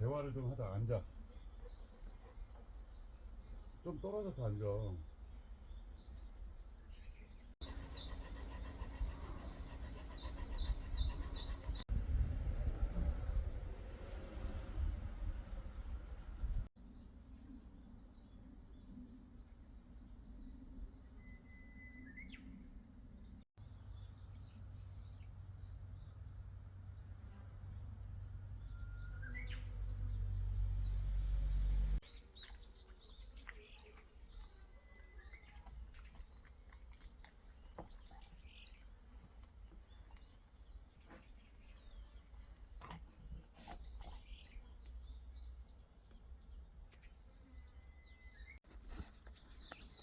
대화를 좀 하자. 앉아. 좀 떨어져서 앉아.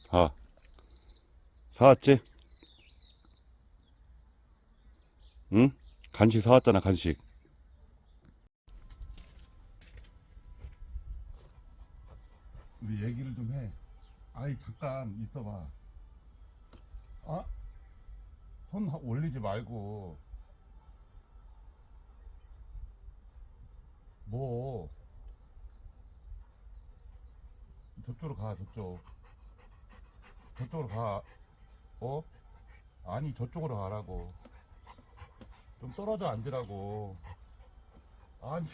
아, 사왔지? 응? 간식 사왔잖아, 간식. 우리 얘기를 좀 해. 아이, 잠깐 있어봐. 아? 손 하- 올리지 말고. 뭐. 저쪽으로 가, 저쪽. 저쪽으로 가. 어? 아니, 저쪽으로 가라고. 좀 떨어져 앉으라고. 아니,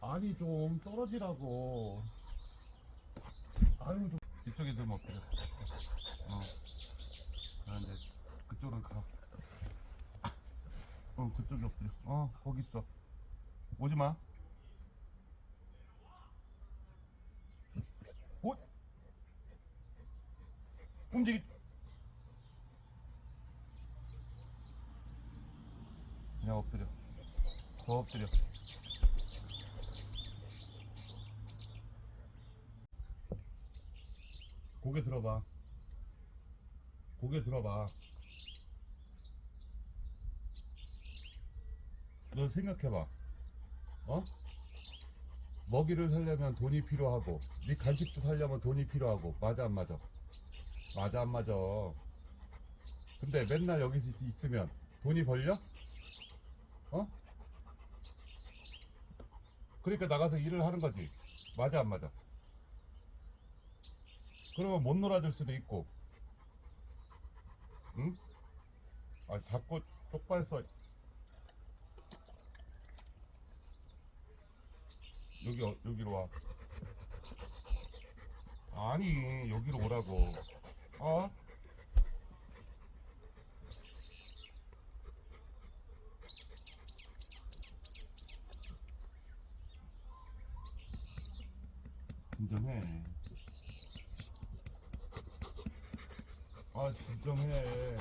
아니, 좀 떨어지라고. 아유, 좀. 이쪽에 좀 엎드려. 어. 아, 이제 그쪽으로 가. 어, 그쪽에 엎드려. 어, 거기 있어. 오지 마. 어? 움직이. 그냥 엎드려. 더 엎드려. 고개 들어봐. 고개 들어봐. 너 생각해봐. 어? 먹이를 살려면 돈이 필요하고, 네 간식도 살려면 돈이 필요하고, 맞아 안 맞아? 맞아 안 맞아? 근데 맨날 여기 있- 있으면 돈이 벌려? 어? 그러니까 나가서 일을 하는 거지. 맞아 안 맞아? 그러면 못 놀아줄 수도 있고, 응? 아 자꾸 똑바로 써. 여기 어- 여기로 와. 아니 여기로 오라고. 어? 진정해. 아 진정해.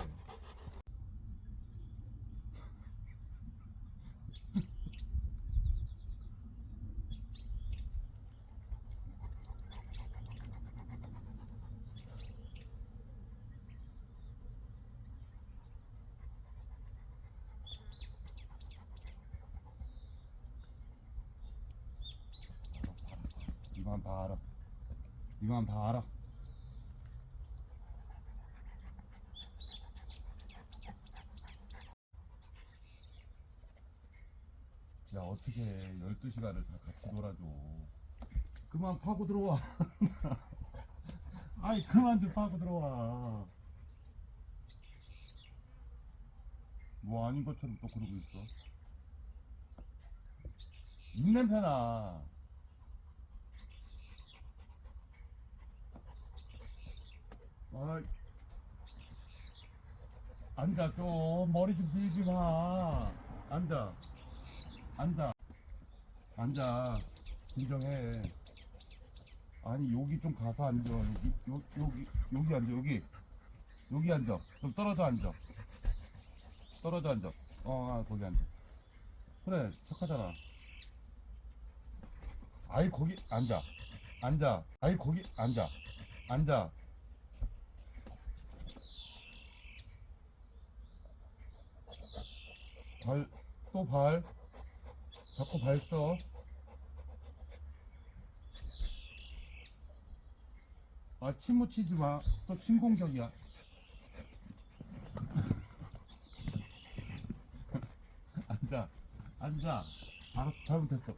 이만 다 알아. 이만 다 알아. 야 어떻게 12시간을 다 같이 놀아줘. 그만 파고 들어와. 아이 그만 좀 파고 들어와. 뭐 아닌 것처럼 또 그러고 있어? 입냄새나 아 앉아 좀. 머리 좀 밀지 마. 앉아. 앉아. 앉아. 진정해. 아니 여기 좀 가서 앉아. 여기 요, 여기 여기 앉아 여기. 여기 앉아. 좀 떨어져 앉아. 떨어져 앉아. 어 아, 거기 앉아. 그래 착하잖아. 아이 거기 앉아. 앉아. 아이 거기 앉아. 앉아 발 또 발 자꾸 발 써. 아, 침 묻히지 마. 또 침 공격이야. 앉아. 앉아. 알았어. 잘못했어.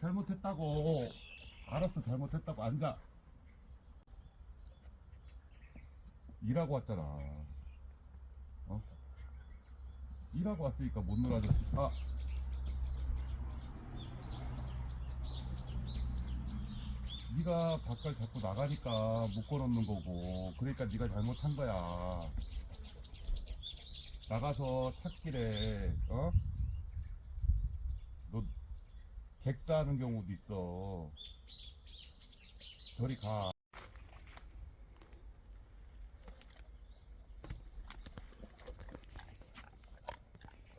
잘못했다고. 알았어, 잘못했다고. 앉아. 일하고 왔잖아. 어? 일하고 왔으니까 못 놀아줬지. 아. 네가 밖을 자꾸 나가니까 묶어놓는 거고 그러니까 네가 잘못한 거야 나가서 찾길에 어? 너 객사하는 경우도 있어 저리 가